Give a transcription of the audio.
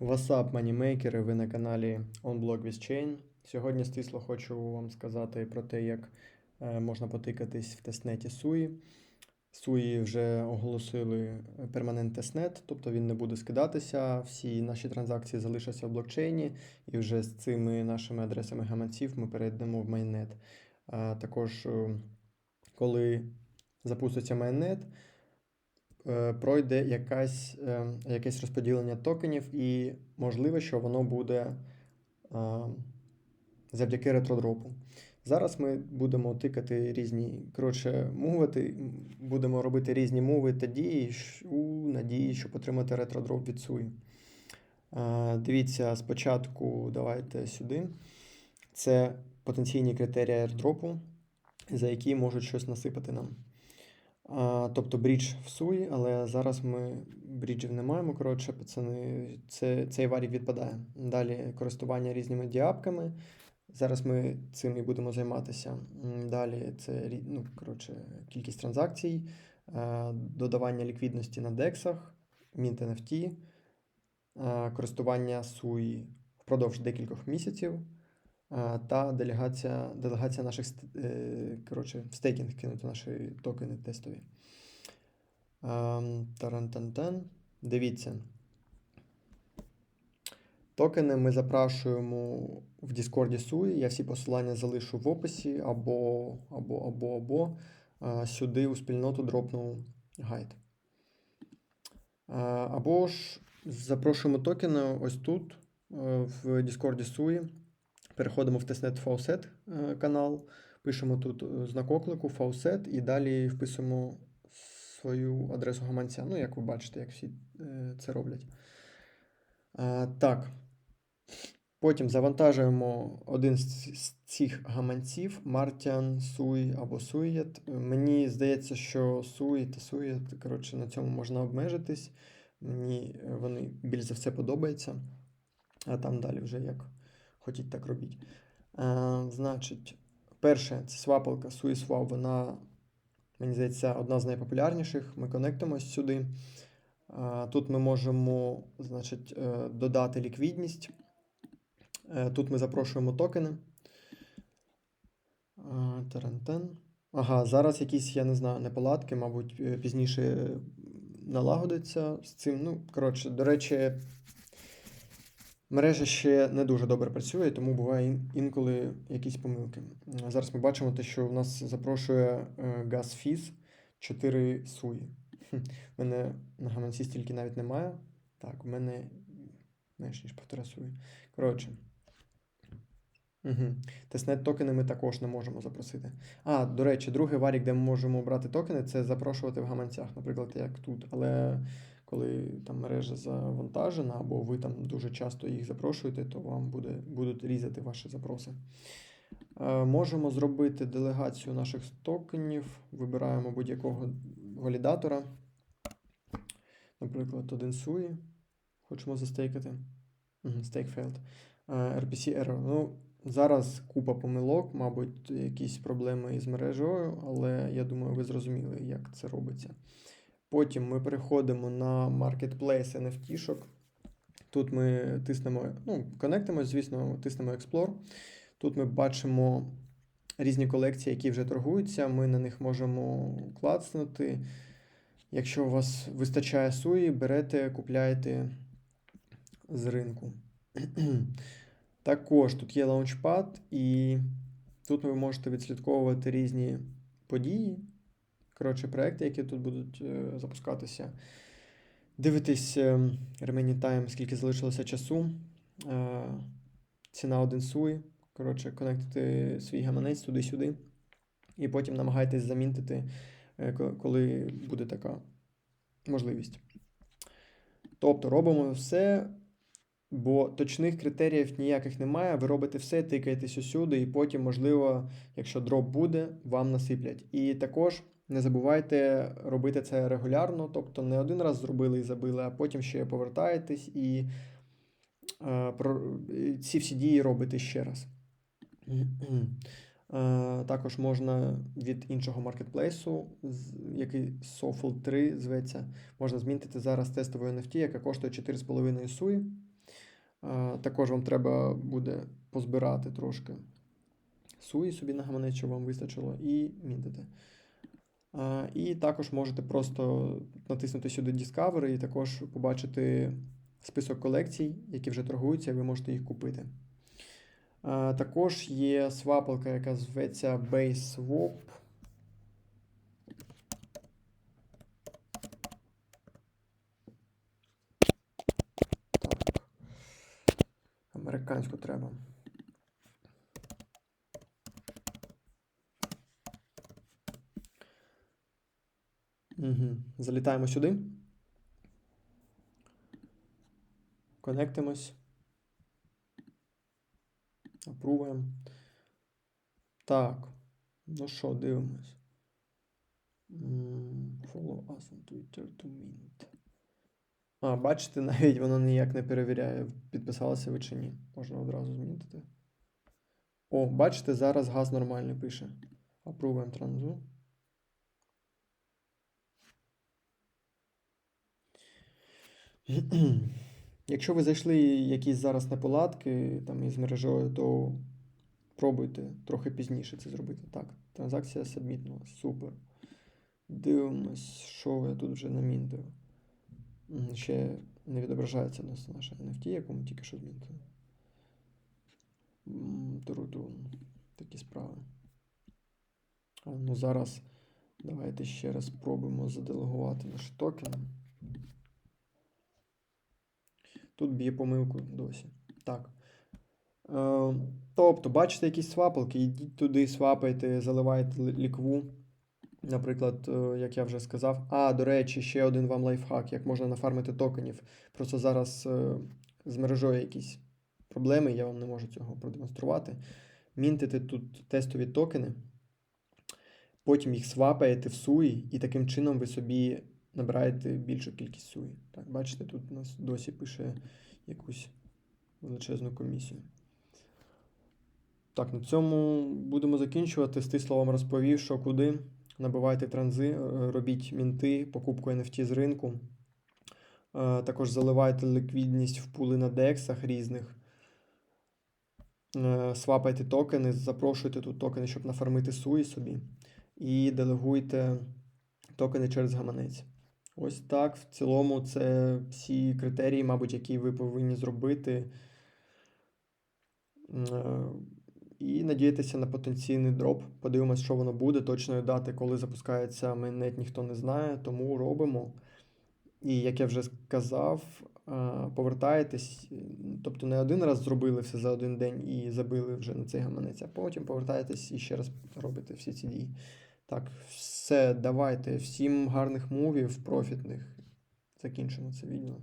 What's манімейкери, ви на каналі OnBlock with Chain. Сьогодні стисло хочу вам сказати про те, як е, можна потикатись в тестнеті SUI. SUI вже оголосили перманент тестнет, тобто він не буде скидатися. Всі наші транзакції залишаться в блокчейні, і вже з цими нашими адресами гаманців ми перейдемо в майнет. Також, е, коли запуститься майнет, е, пройде якась, е, якесь розподілення токенів, і можливо, що воно буде е, завдяки ретродропу. Зараз ми будемо тикати різні, коротше, мувити, будемо робити різні мови та дії у надії, щоб отримати ретродроп від SUI. Е, Дивіться, спочатку давайте сюди. Це потенційні критерії airdropу, за які можуть щось насипати нам. Тобто брідж в суї, але зараз ми бріджів не маємо. Коротше, пацани, це, цей варік відпадає. Далі користування різними діапками. Зараз ми цим і будемо займатися. Далі це ну, коротше, кількість транзакцій, додавання ліквідності на дексах, Mint NFT, користування SUI впродовж декількох місяців. А, Та делегація, делегація наших е, коротше, стейкінг кинути наші токени тестові. Ам, Тарантантан. Дивіться. Токени ми запрашуємо в Discord SUI. Я всі посилання залишу в описі або, або, або, або сюди у спільноту дропну гайд. Або ж запрошуємо токени ось тут, е, в Discord SUI. Переходимо в testnet Faucet е, канал, пишемо тут е, знак оклику Faucet і далі вписуємо свою адресу гаманця. Ну, як ви бачите, як всі е, це роблять. Так. Потім завантажуємо один з цих гаманців Martian, Sui або Suiet. Мені здається, що Sui та Suiet, коротше, на цьому можна обмежитись. Мені вони більш за все подобаються. А там далі вже як хотіть, так робіть. Е, значить, перше, це свапалка SuiSwap, вона, мені здається, одна з найпопулярніших. Ми конектимось сюди. Е, тут ми можемо значить, е, додати ліквідність. Е, тут ми запрошуємо токени. Е, тарантен. Ага, зараз якісь, я не знаю, неполадки, мабуть, е, пізніше налагодиться з цим. Ну, коротше, до речі, мережа ще не дуже добре працює, тому буває інколи якісь помилки. Зараз ми бачимо те, що в нас запрошує е, 4 суї. В мене на гаманці стільки навіть немає. Так, в мене менш ніж півтора суї. Коротше. Угу. Тестнет токени ми також не можемо запросити. А, до речі, другий варік, де ми можемо брати токени, це запрошувати в гаманцях, наприклад, як тут. Але коли там мережа завантажена, або ви там дуже часто їх запрошуєте, то вам буде, будуть різати ваші запроси. Е, можемо зробити делегацію наших токенів. Вибираємо будь-якого валідатора. Наприклад, один SUI. Хочемо застейкати. Stake failed. RPC error. Ну, зараз купа помилок, мабуть, якісь проблеми із мережею, але я думаю, ви зрозуміли, як це робиться. Потім ми переходимо на Marketplace NFT-шок. Тут ми тиснемо, ну, конектимось, звісно, тиснемо Explore. Тут ми бачимо різні колекції, які вже торгуються. Ми на них можемо клацнути. Якщо у вас вистачає суї, берете, купляєте з ринку. Також тут є лаунчпад, і тут ви можете відслідковувати різні події, коротше, проекти, які тут будуть е, запускатися. Дивитись е, remaining time, скільки залишилося часу. Е, ціна 1 суї. Коротше, конектити свій гаманець туди-сюди. І потім намагайтесь замінтити, коли буде така можливість. Тобто робимо все, бо точних критеріїв ніяких немає. Ви робите все, тикаєтесь усюди, і потім, можливо, якщо дроп буде, вам насиплять. І також не забувайте робити це регулярно, тобто не один раз зробили і забили, а потім ще повертаєтесь і е, про, ці всі дії робите ще раз. Е, Також можна від іншого маркетплейсу, який Soulful 3 зветься, можна змінити зараз тестову NFT, яка коштує 4,5 суї. Також вам треба буде позбирати трошки суї собі на гаманець, щоб вам вистачило, і мінтити. І також можете просто натиснути сюди Discovery і також побачити список колекцій, які вже торгуються, і ви можете їх купити. Також є свапалка, яка зветься Base Swap. Так. Американську треба. Угу. Залітаємо сюди. Конектимось. Апрувуємо. Так. Ну що, дивимось. Follow us on Twitter to mint. А, бачите, навіть воно ніяк не перевіряє, підписалося ви чи ні. Можна одразу змінити. О, бачите, зараз газ нормальний пише. Апрувуємо транзу. Якщо ви зайшли якісь зараз неполадки там із мережею, то пробуйте трохи пізніше це зробити. Так, транзакція сабмітнулась. Супер. Дивимось, що я тут вже намінтив. Ще не відображається у нас наша NFT, яку ми тільки що змінили. М, Трудун. Такі справи. Ну зараз давайте ще раз спробуємо заделегувати наш токен. Тут б'є помилку досі. Так. Е, тобто, бачите якісь свапалки, йдіть туди, свапайте, заливайте лікву. Наприклад, е, як я вже сказав. А, до речі, ще один вам лайфхак, як можна нафармити токенів. Просто зараз е, з мережою якісь проблеми, я вам не можу цього продемонструвати. Мінтите тут тестові токени, потім їх свапаєте в суї, і таким чином ви собі набираєте більшу кількість суї. Так, бачите, тут у нас досі пише якусь величезну комісію. Так, на цьому будемо закінчувати. Стисло вам розповів, що куди. Набивайте транзи, е, робіть мінти, покупку NFT з ринку. Е, Також заливайте ліквідність в пули на дексах різних. Е, Свапайте токени, запрошуйте тут токени, щоб нафармити суї собі. І делегуйте токени через гаманець. Ось так. В цілому, це всі критерії, мабуть, які ви повинні зробити. І надіятися на потенційний дроп. Подивимось, що воно буде. Точної дати, коли запускається майнет, ніхто не знає, тому робимо. І як я вже сказав, е, повертаєтесь, тобто не один раз зробили все за один день і забили вже на цей гаманець, а потім повертаєтесь і ще раз робите всі ці дії. Так, все, давайте. Всім гарних мувів, профітних. Закінчимо це відео.